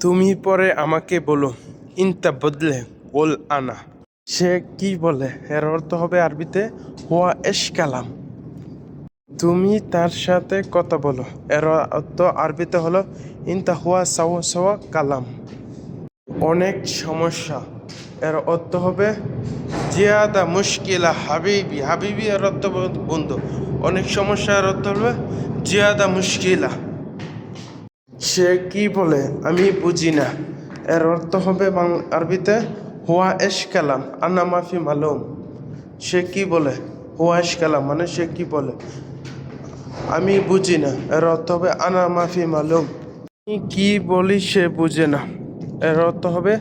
তুমি পরে আমাকে বলো, ইনতা বদলে ওল আনা। সে কি বলে? এর অর্থ হবে আরবিতে, হুয়া এশ কালাম তুমি তার সাথে কথা বলো। এর অর্থ আরবিতে হলো, ইনতা হুয়া সাওয়া সাওয়া কালাম। অনেক সমস্যা। এর অর্থ হবে, জিয়াদা মুশকিলা হাবিবি। হাবিবি এর অর্থ বন্ধু। অনেক সমস্যা। এর অর্থ হবে, জিয়াদা মুশকিলা। সে কি বলে? আমি বুঝি না। এর অর্থ হবে আরবিতে, হুয়া এশ কালাম আনা মাফি মালুম। সে কি বলে? হুয়া এশ কালাম মানে সে কি বলে? আমি বুঝি না। এর অর্থ হবে আনা মাফি মালুম। আমি কি বলি সে বুঝে না। এর অর্থ হবে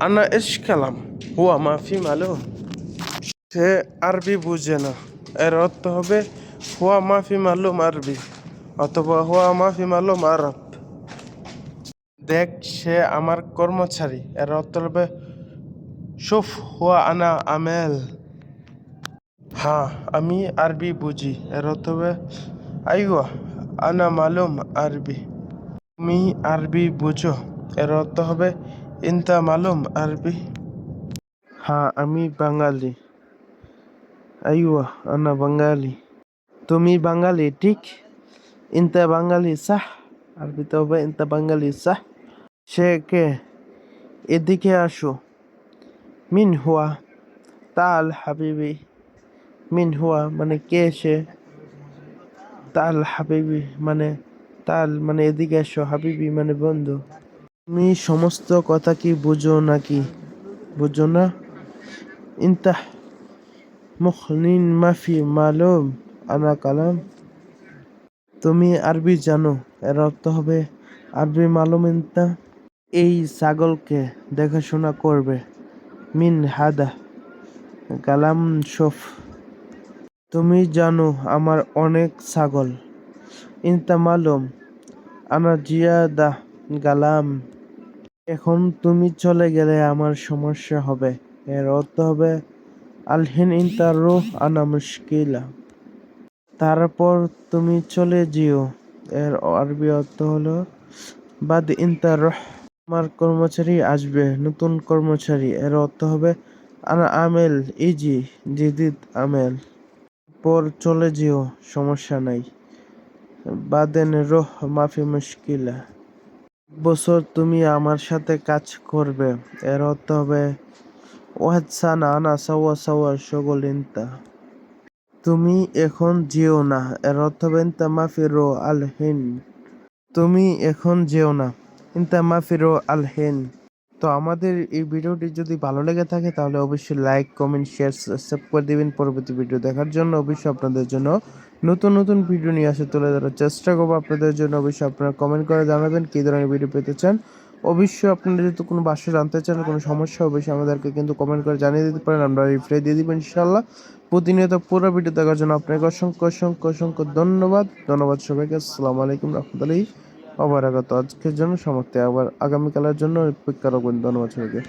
আনা এশ কালাম, হুয়া মাফি মালুম। সে আরবি বুঝে না। এর অর্থ হবে, হুয়া মাফি মালুম আরবি। অথবা, হুয়া মাফি মালুম আরব। দেখ, সে আমার কর্মচারী। এর অর্থ শুফ হুয়া আনা আমেল। হ্যাঁ আমি আরবি বুঝি। এর অর্থ হবে আইওয়া আনা মালুম আরবি। তুমি আরবি বুঝো। এর অর্থ হবে, ইনতা মালুম আরবি। হ্যাঁ আমি বাঙালি। আইওয়া আনা বাঙালি। তুমি বাঙালি, ঠিক? ইনতা বাঙালি, সাহ। আরবিতে হবে, ইনতা বাঙালি, সাহ। সে কে? এদিকে আসো। মিন হুয়া তাল হাবিবি। মিন হুয়া মানে কে সে? তাল হাবিবি মানে তাল মানে এদিকে আসো, হাবিবি মানে বন্ধু। তুমি সমস্ত কথা কি বুঝো নাকি? বুঝো না? ইন্তাহ মুখনিন মাফি মালুম আনা কালাম। তুমি আরবি জানো, এর অর্থ হবে আরবি মালুম ইন্তা এই ছাগলকে দেখাশোনা করবে। মিন হাদা, কালাম শফ। তুমি জানো আমার অনেক ছাগল। ইনতা মালুম, আনা জিয়াদা, গালাম। এখন তুমি চলে গেলে আমার সমস্যা হবে। এর অর্থ হবে, আলহিন ইনতা রুহ আনা মুশকিলা। তারপর তুমি চলে যেও। এর আরবি অর্থ হলো, বাদ ইনতা রুহ। আমার কর্মচারী আসবে, নতুন কর্মচারী, এর অর্থ হবে আনা আমেল ইজি জিদিদ আমেল। পর চলে যেও, সমস্যা নাই। বাদেন রোহ, মাফি মুশকিলা। বছর তুমি আমার সাথে কাজ করবে, এর অর্থ হবে ওয়াহাদ সানা আনা সাওয়া সাওয়া শগল ইনতা। তুমি এখন যেও না, এর অর্থ হবে ইনতা মাফিরো আল হিন। তুমি এখন যেও না। ইনতা মাফিরো আল হিন। তো আমাদের এই ভিডিওটি যদি ভালো লেগে থাকে, তাহলে অবশ্যই লাইক, কমেন্ট, শেয়ার, সাবস্ক্রাইব করে দিবেন। পরবর্তী ভিডিও দেখার জন্য অবশ্যই আপনাদের জন্য নতুন নতুন ভিডিও নিয়ে আসে তুলে ধরার চেষ্টা করব। আপনাদের জন্য অবশ্যই আপনারা কমেন্ট করে জানাবেন কী ধরনের ভিডিও পেতে চান। অবশ্যই আপনারা যদি কোনো ভাষা জানতে চান, কোনো সমস্যা, অবশ্যই আমাদেরকে কিন্তু কমেন্ট করে জানিয়ে দিতে পারেন। আমরা রিপ্লাই দিয়ে দিবেন ইনশাল্লাহ প্রতিনিয়ত পুরো ভিডিও দেখার জন্য আপনাকে অসংখ্য অসংখ্য অসংখ্য ধন্যবাদ। ধন্যবাদ সবাইকে। আসসালামু আলাইকুম রহমতুল্লাহি অবরাকাত আজকের জন্য সমাপ্তি। আবার আগামীকালের জন্য অপেক্ষা রাখবেন। ধন্যবাদ সবাইকে।